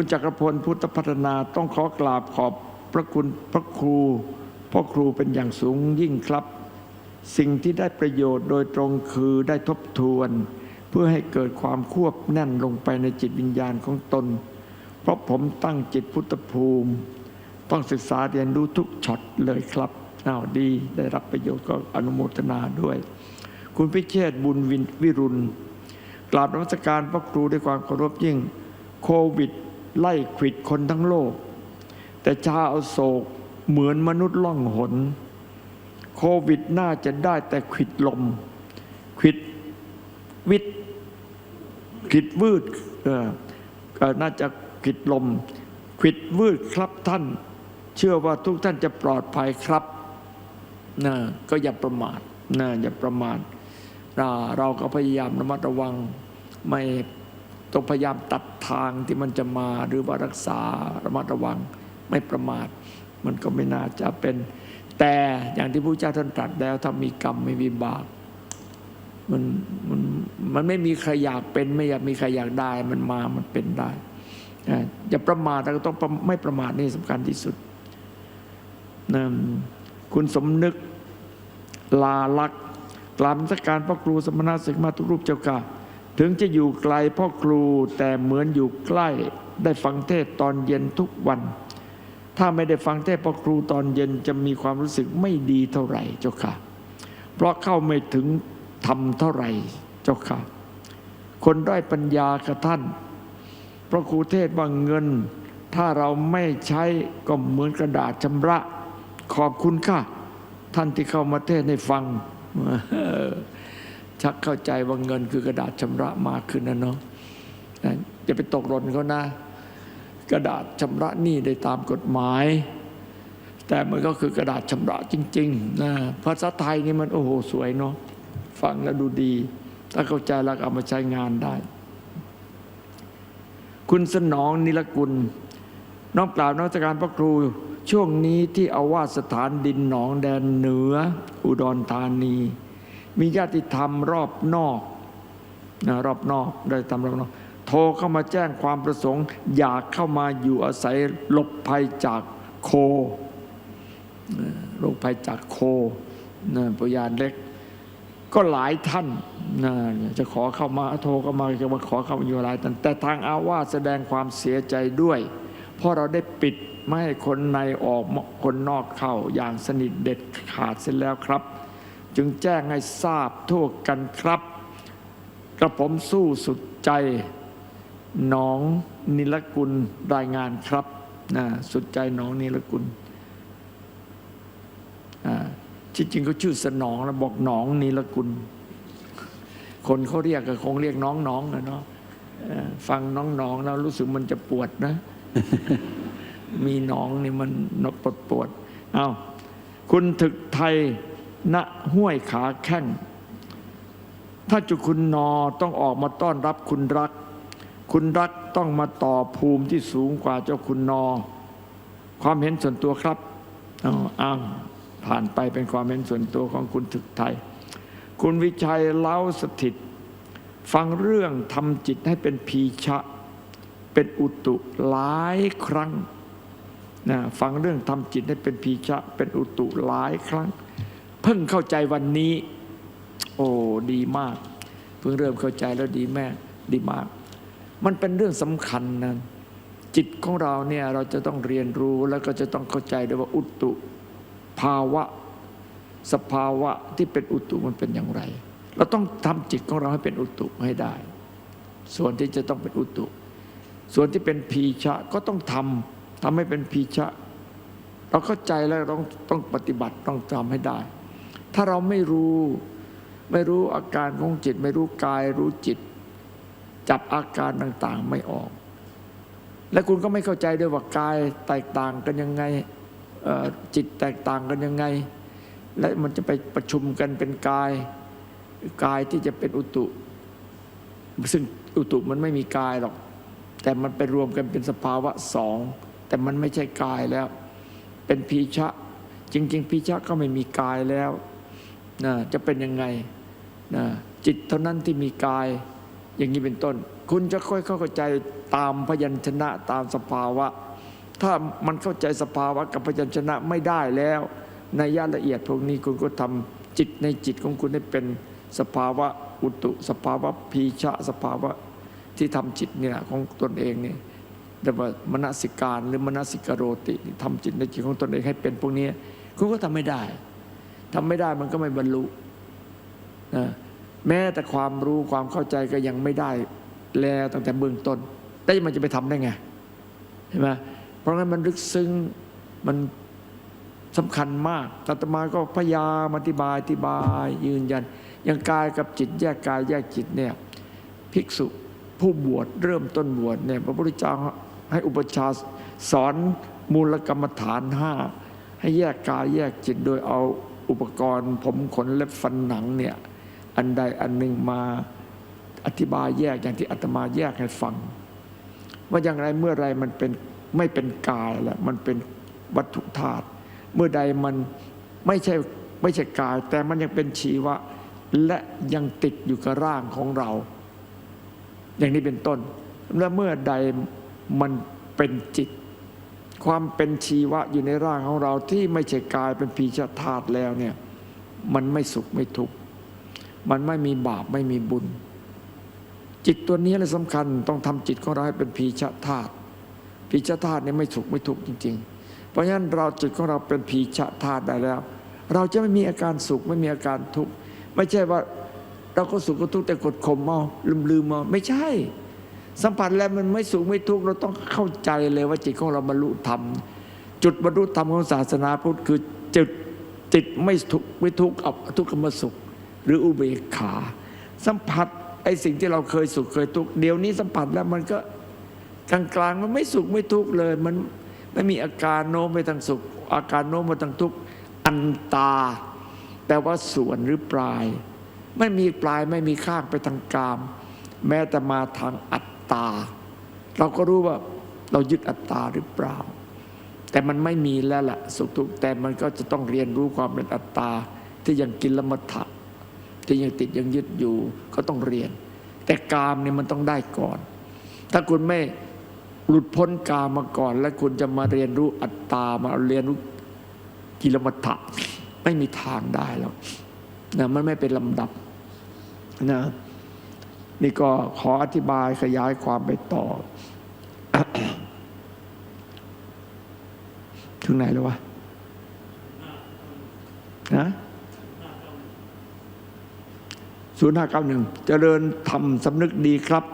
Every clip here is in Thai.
คุณจักรพลพุทธพัฒนาต้องขอกราบขอบพระคุณพระครูพ่อครูเป็นอย่างสูงยิ่งครับ สิ่งที่ได้ประโยชน์โดยตรงคือได้ทบทวน เพื่อให้เกิดความควบแน่นลงไปในจิตวิญญาณของตน เพราะผมตั้งจิตพุทธภูมิ ต้องศึกษาเรียนรู้ทุกช็อตเลยครับอ้าวดีได้รับประโยชน์ก็อนุโมทนาด้วย คุณพิเชษบุญวินวิรุณกราบนมัสการพระครูด้วยความเคารพยิ่งโควิด ไล่ขิดคนทั้งโลก แต่ชาวโศกเหมือนมนุษย์ล่องหน โควิดน่าจะได้แต่ขิดลมขิดวิดขิดวืดน่าจะขิดลมขิดวืดครับท่าน เชื่อว่าทุกท่านจะปลอดภัยครับนะก็อย่าประมาทนะอย่าประมาทเราก็พยายามระมัดระวังไม่ ต้องพยายามตัดทางที่มันจะมาหรือว่ารักษาระมัดระวังไม่ประมาท มันก็ไม่น่าจะเป็น แต่อย่างที่พระเจ้าท่านตรัสแล้วถ้ามีกรรมไม่มีบาปมันมันมันไม่มีใครอยากเป็นไม่อยากมีใครอยากได้มันมามันเป็นได้อย่าประมาทเราก็ต้องไม่ประมาทนี่สำคัญที่สุดนะคุณสมนึกลาลักษณ์กราบนมัสการพ่อครูสมณะศึกมาทุกรูปเจ้าค่ะ ถึงจะอยู่ไกลพ่อครูแต่เหมือนอยู่ใกล้ ได้ฟังเทศตอนเย็นทุกวัน ถ้าไม่ได้ฟังเทศพ่อครูตอนเย็นจะมีความรู้สึกไม่ดีเท่าไหร่เจ้าค่ะ เพราะเข้าไม่ถึงทำเท่าไหร่เจ้าค่ะ คนด้อยปัญญากับท่านพระครูเทศว่าเงิน ถ้าเราไม่ใช้ก็เหมือนกระดาษชำระ ขอบคุณค่ะ ท่านที่เข้ามาเทศให้ฟัง ชักเข้าใจว่าเงินคือกระดาษชำระมากขึ้นนะเนาะนะอย่าไปตกหล่นเขานะ กระดาษชำระหนี้ได้ตามกฎหมาย แต่มันก็คือกระดาษชำระจริงๆนะภาษาไทยนี่มันโอ้โหสวยเนาะฟังแล้วดูดี ถ้าเข้าใจแล้วก็เอามาใช้งานได้ คุณสนองนิรกุลน้อมกล่าวนมัสการพระครูช่วงนี้ที่อาวาสสถานดินหนองแดนเหนือ อุดรธานี มีญาติธรรมรอบนอกนะรอบนอกได้ทำรอบนอก โทรเข้ามาแจ้งความประสงค์ อยากเข้ามาอยู่อาศัยหลบภัยจากโคโรคภัยจากโคนะพยานเล็ก ก็หลายท่านนะจะขอเข้ามาโทรเข้ามาจะมาขอเข้ามาอยู่หลายท่านแต่ทางอาวาสแสดงความเสียใจด้วย เพราะเราได้ปิดไม่ให้คนในออกคนนอกเข้าอย่างสนิทเด็ดขาดเสร็จแล้วครับ จึงแจ้งให้ทราบทั่วกันครับ กระผมสู้สุดใจหนองนิลกุลรายงานครับนะสุดใจหนองนิลกุลอ่าที่จริงเขาชื่อสนองแล้วบอกหนองนิลกุล คนเขาเรียกก็คงเรียกน้องน้องนะเนาะฟังน้องน้องแล้วรู้สึกมันจะปวดนะ มีน้องนี่มันนปวดปวดเอาคุณถึกไทย ณห้วยขาแข้งถ้าจุคุณนอต้องออกมาต้อนรับคุณรัก คุณรักต้องมาต่อภูมิที่สูงกว่าเจ้าคุณนอ ความเห็นส่วนตัวครับอ้าวผ่านไปเป็นความเห็นส่วนตัวของคุณถึกไทย คุณวิชัยเล้าสถิต ฟังเรื่องทำจิตให้เป็นพีชะ เป็นอุตุหลายครั้งนะฟังเรื่องทำจิตให้เป็นพีชะ เป็นอุตุหลายครั้ง พิ่งเข้าใจวันนี้ โอ้ดีมาก เพิ่งเริ่มเข้าใจแล้วดีแม่ดีมาก มันเป็นเรื่องสำคัญนะจิตของเราเนี่ยเราจะต้องเรียนรู้แล้วก็จะต้องเข้าใจด้วยว่าอุตุภาวะ สภาวะที่เป็นอุตุมันเป็นอย่างไร เราต้องทำจิตของเราให้เป็นอุตุให้ได้ ส่วนที่จะต้องเป็นอุตุ ส่วนที่เป็นพีชะก็ต้องทำทำให้เป็นพีชะ เราเข้าใจแล้วต้องต้องปฏิบัติต้องทำให้ได้ ถ้าเราไม่รู้ ไม่รู้อาการของจิต ไม่รู้กายรู้จิต จับอาการต่างๆไม่ออก และคุณก็ไม่เข้าใจด้วยว่ากายแตกต่างกันยังไงจิตแตกต่างกันยังไง และมันจะไปประชุมกันเป็นกาย กายที่จะเป็นอุตุ ซึ่งอุตุมันไม่มีกายหรอก แต่มันไปรวมกันเป็นสภาวะสองแต่มันไม่ใช่กายแล้ว เป็นพีชะ จริง ๆ พีชะก็ไม่มีกายแล้ว นะจะเป็นยังไงนะจิตเท่านั้นที่มีกายอย่างนี้เป็นต้น คุณจะค่อยเข้าใจตามพยัญชนะตามสภาวะ ถ้ามันเข้าใจสภาวะกับพยัญชนะไม่ได้แล้วในยะละเอียดพวกนี้คุณก็ทำจิตในจิตของคุณให้เป็นสภาวะอุตุ สภาวะพีชะ สภาวะที่ทำจิตเนี่ยของตนเองเนี่ยเรียกว่ามนสิการหรือมนสิกโรติทำจิตในจิตของตนเองให้เป็นพวกนี้คุณก็ทำไม่ได้ ทำไม่ได้มันก็ไม่บรรลุนะแม้แต่ความรู้ความเข้าใจก็ยังไม่ได้แล้วตั้งแต่เบื้องต้น แต่มันจะไปทำได้ไงเห็นไหมเพราะงั้นมันลึกซึ้งมันสำคัญมากอาตมาก็พยายามอธิบายอธิบาย ยืนยัน อย่างกายกับจิตแยกกายแยกจิตเนี่ยภิกษุผู้บวชเริ่มต้นบวชเนี่ยพระพุทธเจ้าให้อุปชาสอนมูลกรรมฐานห้าให้แยกกายแยกจิตโดยเอา อุปกรณ์ ผมขนเล็บฟันหนังเนี่ยอันใดอันหนึ่งมาอธิบายแยกอย่างที่อาตมาแยกให้ฟัง ว่าอย่างไรเมื่อไรมันเป็นไม่เป็นกายแล้วมันเป็นวัตถุธาตุเมื่อใดมันไม่ใช่ไม่ใช่กาย แต่มันยังเป็นชีวะ และยังติดอยู่กับร่างของเรา อย่างนี้เป็นต้น และเมื่อใดมันเป็นจิต ความเป็นชีวะอยู่ในร่างของเราที่ไม่ใช่กายเป็นพีชธาตุแล้วเนี่ยมันไม่สุขไม่ทุกข์มันไม่มีบาปไม่มีบุญ จิตตัวนี้แหละสำคัญต้องทำจิตของเราให้เป็นพีชธาตุพีชธาตุเนี่ยไม่สุขไม่ทุกข์จริง ๆ เพราะฉะนั้นเราจิตของเราเป็นพีชธาตุได้แล้ว เราจะไม่มีอาการสุขไม่มีอาการทุกข์ไม่ใช่ว่าเราก็สุขก็ทุกข์แต่กดข่มเอาลืมลืมเอาไม่ใช่ สัมผัสแล้วมันไม่สุขไม่ทุกข์เราต้องเข้าใจเลยว่าจิตของเราบรรลุธรรม จุดบรรลุธรรมของศาสนาพุทธคือจุดจิตไม่ทุกข์ไม่ทุกข์กับทุกขมสุข หรืออุเบกขา สัมผัสไอ้สิ่งที่เราเคยสุขเคยทุกข์เดี๋ยวนี้สัมผัสแล้วมันก็กลางๆมันไม่สุขไม่ทุกข์เลย มันไม่มีอาการโน้มไปทางสุข อาการโน้มไปทางทุกข์อันตาแปลว่าส่วนหรือปลาย ไม่มีปลายไม่มีข้างไปทางกาม แม้แต่มาทางอัต ตา เราก็รู้ว่าเรายึดอัตตาหรือเปล่า แต่มันไม่มีแล้วล่ะสุขทุกข์แต่มันก็จะต้องเรียนรู้ความเป็นอัตตา ที่ยังกินละมัทะที่ยังติดยังยึดอยู่ก็ต้องเรียน แต่กามเนี่ยมันต้องได้ก่อน ถ้าคุณไม่หลุดพ้นกามมาก่อน แล้วคุณจะมาเรียนรู้อัตตามาเรียนรู้กิลมัฏฐะไม่มีทางได้แล้วนะมันไม่เป็นลำดับนะ นี่ก็ขออธิบายขยายความไปต่อ ถึงไหนแล้ววะนะศูนย์ห้าเก้าหนึ่งเจริญธรรมสำนึกดีครับ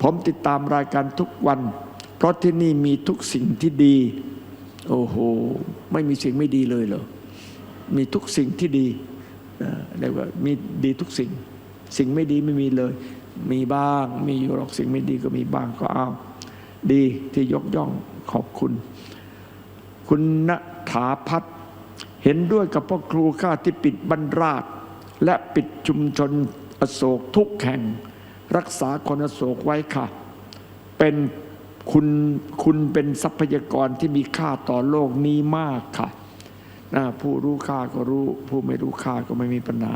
ผมติดตามรายการทุกวัน เพราะที่นี่มีทุกสิ่งที่ดี โอ้โห ไม่มีสิ่งไม่ดีเลยเหรอ มีทุกสิ่งที่ดีเรียกว่ามีดีทุกสิ่ง สิ่งไม่ดีไม่มีเลย มีบ้างมีอยู่หรอกสิ่งไม่ดีก็มีบ้างก็เอาดีที่ยกย่องขอบคุณ คุณณถาพัฒน์เห็นด้วยกับพ่อครูข้าที่ปิดบรรราช และปิดชุมชนอโศกทุกแห่ง รักษาคนอโศกไว้ค่ะ เป็นคุณคุณเป็นทรัพยากรที่มีค่าต่อโลกนี้มากค่ะนะผู้รู้ค่าก็รู้ ผู้ไม่รู้ค่าก็ไม่มีปัญหา